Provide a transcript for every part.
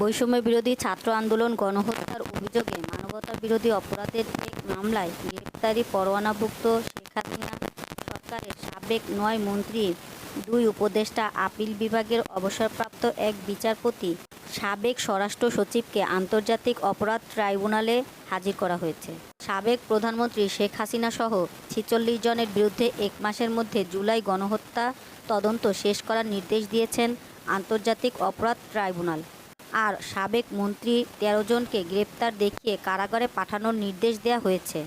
বৈষম্য বিরোধী ছাত্র আন্দোলন, গণহত্যার অভিযোগে মানবতা বিরোধী অপরাধের এক মামলায় গ্রেপ্তারি পরোয়ানাভুক্ত শেখ হাসিনা সরকারের সাবেক নয় মন্ত্রী, দুই উপদেষ্টা আপিল বিভাগের অবসরপ্রাপ্ত এক বিচারপতি, সাবেক স্বরাষ্ট্র সচিবকে আন্তর্জাতিক অপরাধ ট্রাইব্যুনালে হাজির করা হয়েছে। সাবেক প্রধানমন্ত্রী শেখ হাসিনা সহ ছিচল্লিশ জনের বিরুদ্ধে এক মাসের মধ্যে জুলাই গণহত্যা তদন্ত শেষ করার নির্দেশ দিয়েছেন আন্তর্জাতিক অপরাধ ট্রাইব্যুনাল। আর সাবেক মন্ত্রী তেরো জনকে গ্রেপ্তার দেখিয়ে কারাগারে পাঠানোর নির্দেশ দেওয়া হয়েছে।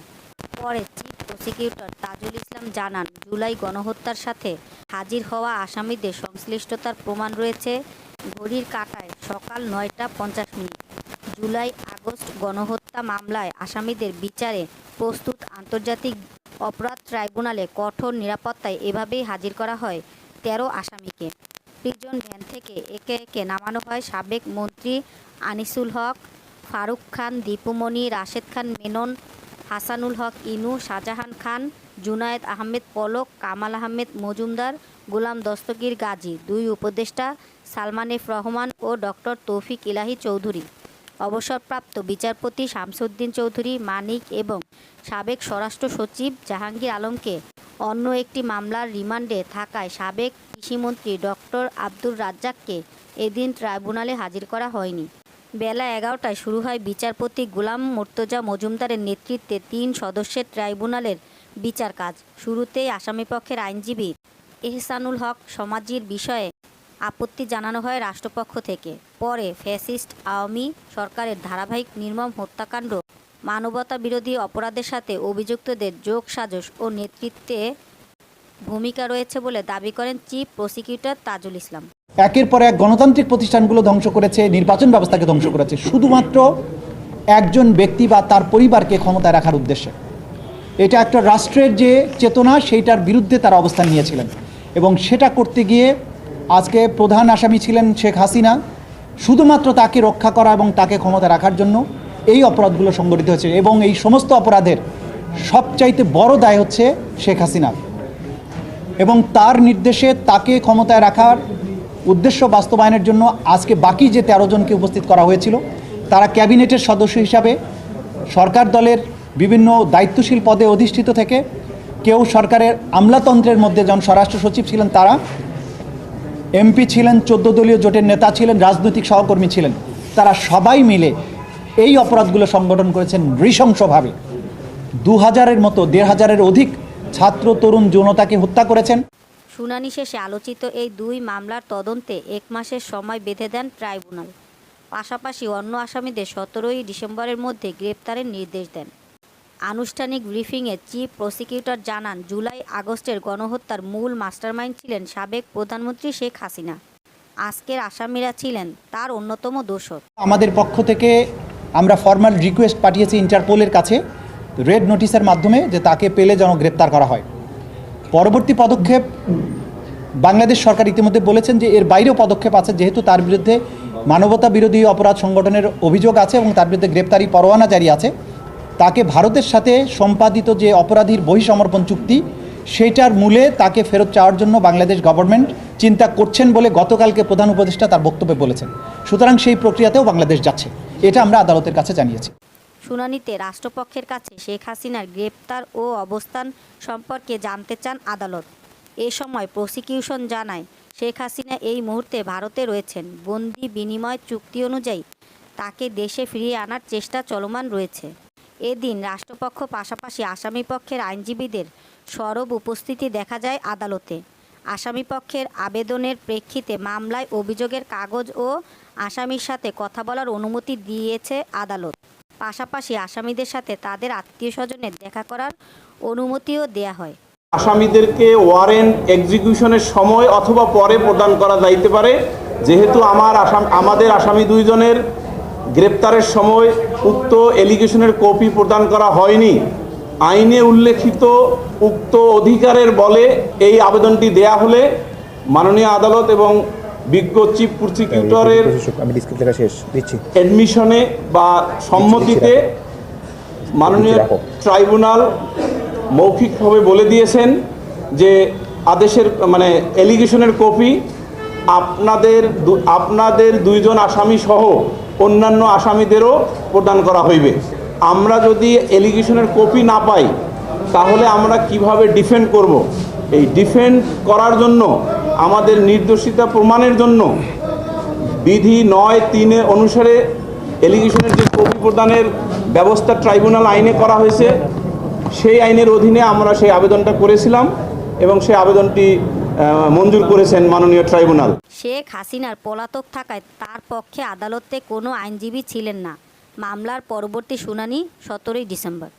পরে চিফ প্রসিকিউটর তাজুল ইসলাম জানান, জুলাই গণহত্যার সাথে হাজির হওয়া আসামিদের সংশ্লিষ্টতার প্রমাণ রয়েছে। ঘড়ির কাঁটায় সকাল নয়টা পঞ্চাশ মিনিট। জুলাই আগস্ট গণহত্যা মামলায় আসামিদের বিচারে প্রস্তুত আন্তর্জাতিক অপরাধ ট্রাইব্যুনালে কঠোর নিরাপত্তায় এভাবেই হাজির করা হয় তেরো আসামিকে। প্রিজন ভ্যান থেকে একে একে নামানো হয় সাবেক মন্ত্রী আনিসুল হক, ফারুক খান, দীপুমণি, রাশেদ খান, মেনন, হাসানুল হক, ইনু, শাহজাহান খান, জুনায়েদ আহমেদ পলক, কামাল আহমেদ মজুমদার, গোলাম দস্তগীর গাজী, দুই উপদেষ্টা সালমান এফ রহমান ও ডক্টর তৌফিক ইলাহি চৌধুরী। অবসরপ্রাপ্ত বিচারপতি শামসুদ্দিন চৌধুরী, মানিক এবং সাবেক স্বরাষ্ট্র সচিব জাহাঙ্গীর আলমকে অন্য একটি মামলার রিমান্ডে থাকায় সাবেক কৃষিমন্ত্রী ডক্টর আব্দুর রাজ্জাককে এদিন ট্রাইব্যুনালে হাজির করা হয়নি। বেলা এগারোটায় শুরু হয় বিচারপতি গুলাম মোর্তজা মজুমদারের নেতৃত্বে তিন সদস্যের ট্রাইব্যুনালের বিচার কাজ। শুরুতেই আসামিপক্ষের আইনজীবী এহসানুল হক সমাজির বিষয়ে আপত্তি জানানো হয় রাষ্ট্রপক্ষ থেকে। পরে ফ্যাসিস্ট আওয়ামী সরকারের ধারাবাহিক নির্মম হত্যাকাণ্ড মানবতা বিরোধী অপরাধের সাথে অভিযুক্তদের যোগ সাজস ও নেতৃত্বে ভূমিকা রয়েছে বলে দাবি করেন চিফ প্রসিকিউটর তাজুল ইসলাম। একের পর এক গণতান্ত্রিক প্রতিষ্ঠানগুলো ধ্বংস করেছে, নির্বাচন ব্যবস্থাকে ধ্বংস করেছে। শুধুমাত্র একজন ব্যক্তি বা তার পরিবারকে ক্ষমতায় রাখার উদ্দেশ্যে। এটা একটা রাষ্ট্রের যে চেতনা, সেইটার বিরুদ্ধে তারা অবস্থান নিয়েছিলেন। এবং সেটা করতে গিয়ে আজকে প্রধান আসামি ছিলেন শেখ হাসিনা। শুধুমাত্র তাকে রক্ষা করা এবং তাকে ক্ষমতা রাখার জন্য এই অপরাধগুলো সংগঠিত হয়েছে এবং এই সমস্ত অপরাধের সবচাইতে বড় দায় হচ্ছে শেখ হাসিনার। এবং তার নির্দেশে তাকে ক্ষমতায় রাখার উদ্দেশ্য বাস্তবায়নের জন্য আজকে বাকি যে তেরো জনকে উপস্থিত করা হয়েছিল, তারা ক্যাবিনেটের সদস্য হিসাবে সরকার দলের বিভিন্ন দায়িত্বশীল পদে অধিষ্ঠিত থেকে কেউ সরকারের আমলাতন্ত্রের মধ্যে যখন স্বরাষ্ট্র সচিব ছিলেন তারা, এমপি ছিলেন, চোদ্দ দলীয় জোটের নেতা ছিলেন, রাজনৈতিক সহকর্মী ছিলেন, তারা সবাই মিলে এই অপরাধগুলো সংগঠন করেছেন নৃশংসভাবে। দু হাজারের মতো দেড় হাজারের অধিক ছাত্র তরুণ যৌনতাকে হত্যা করেছেন। শুনানি শেষে আলোচিত এই দুই মামলার তদন্তে এক মাসের সময় বেঁধে দেন ট্রাইব্যুনাল। পাশাপাশি অন্য আসামিদের সতেরোই ডিসেম্বরের মধ্যে গ্রেপ্তারের নির্দেশ দেন। আনুষ্ঠানিক ব্রিফিংয়ে চিফ প্রসিকিউটর জানান জুলাই আগস্টের গণহত্যার মূল মাস্টারমাইন্ড ছিলেন সাবেক প্রধানমন্ত্রী শেখ হাসিনা। আজকের আসামিরা ছিলেন তার অন্যতম দোষর। আমাদের পক্ষ থেকে আমরা ফর্মাল রিকোয়েস্ট পাঠিয়েছি ইন্টারপোলের কাছে রেড নোটিশের মাধ্যমে যে তাকে পেলে যেন গ্রেপ্তার করা হয়। পরবর্তী পদক্ষেপ, বাংলাদেশ সরকার ইতিমধ্যে বলেছেন যে এর বাইরেও পদক্ষেপ আছে, যেহেতু তার বিরুদ্ধে মানবতা বিরোধী অপরাধ সংগঠনের অভিযোগ আছে এবং তার বিরুদ্ধে গ্রেপ্তারি পরোয়ানা জারি আছে। তাকে ভারতের সাথে সম্পাদিত যে অপরাধীর বহিসমর্পণ চুক্তি সেইটার মূলে তাকে ফেরত চাওয়ার জন্য বাংলাদেশ গভর্নমেন্ট চিন্তা করছেন বলে গতকালকে প্রধান উপদেষ্টা তার বক্তব্যে বলেছেন। সুতরাং সেই প্রক্রিয়াতেও বাংলাদেশ যাচ্ছে। এটা আমরা আদালতের কাছে জানিয়েছি। শুনানিতে রাষ্ট্রপক্ষের কাছে শেখ হাসিনার গ্রেপ্তার ও অবস্থান সম্পর্কে জানতে চান আদালত। এ সময় প্রসিকিউশন জানায়, শেখ হাসিনা এই মুহূর্তে ভারতে রয়েছেন। বন্দি বিনিময় চুক্তি অনুযায়ী তাকে দেশে ফিরিয়ে আনার চেষ্টা চলমান রয়েছে। এদিন রাষ্ট্রপক্ষ পাশাপাশি আসামিপক্ষের আইনজীবীদের সরব উপস্থিতি দেখা যায় আদালতে। আসামিপক্ষের আবেদনের প্রেক্ষিতে মামলায় অভিযোগের কাগজ ও আসামির সাথে কথা বলার অনুমতি দিয়েছে আদালত। পাশাপাশি আসামিদের সাথে তাদের আত্মীয় স্বজনের দেখা করার অনুমতিও দেয়া হয়। আসামিদেরকে ওয়ারেন্ট এক্সিকিউশনের সময় অথবা পরে প্রদান করা যাইতে পারে। যেহেতু আমার আসাম, আমাদের আসামি দুইজনের গ্রেপ্তারের সময় উক্ত এলিগেশনের কপি প্রদান করা হয়নি। আইনে উল্লেখিত উক্ত অধিকারের বলে এই আবেদনটি দেয়া হলে মাননীয় আদালত এবং বিজ্ঞ চিফ প্রসিকিউটরের শেষ দিচ্ছি। অ্যাডমিশনে বা সম্মতিতে মাননীয় ট্রাইব্যুনাল মৌখিকভাবে বলে দিয়েছেন যে আদেশের মানে এলিগেশনের কপি আপনাদের আপনাদের দুইজন আসামি সহ অন্যান্য আসামিদেরও প্রদান করা হইবে। আমরা যদি এলিগেশনের কপি না পাই তাহলে আমরা কীভাবে ডিফেন্ড করব? এই ডিফেন্ড করার জন্য আমাদের নির্দোষিতা প্রমাণের জন্য বিধি নয় তিনের অনুসারে এলিগেশনের যে কপি প্রদানের ব্যবস্থা ট্রাইব্যুনাল আইনে করা হয়েছে, সেই আইনের অধীনে আমরা সেই আবেদনটা করেছিলাম এবং সেই আবেদনটি মঞ্জুর করেছেন মাননীয় ট্রাইব্যুনাল। শেখ হাসিনার পলাতক থাকায় তার পক্ষে আদালতে কোনো আইনজীবী ছিলেন না। মামলার পরবর্তী শুনানি সতেরোই ডিসেম্বর।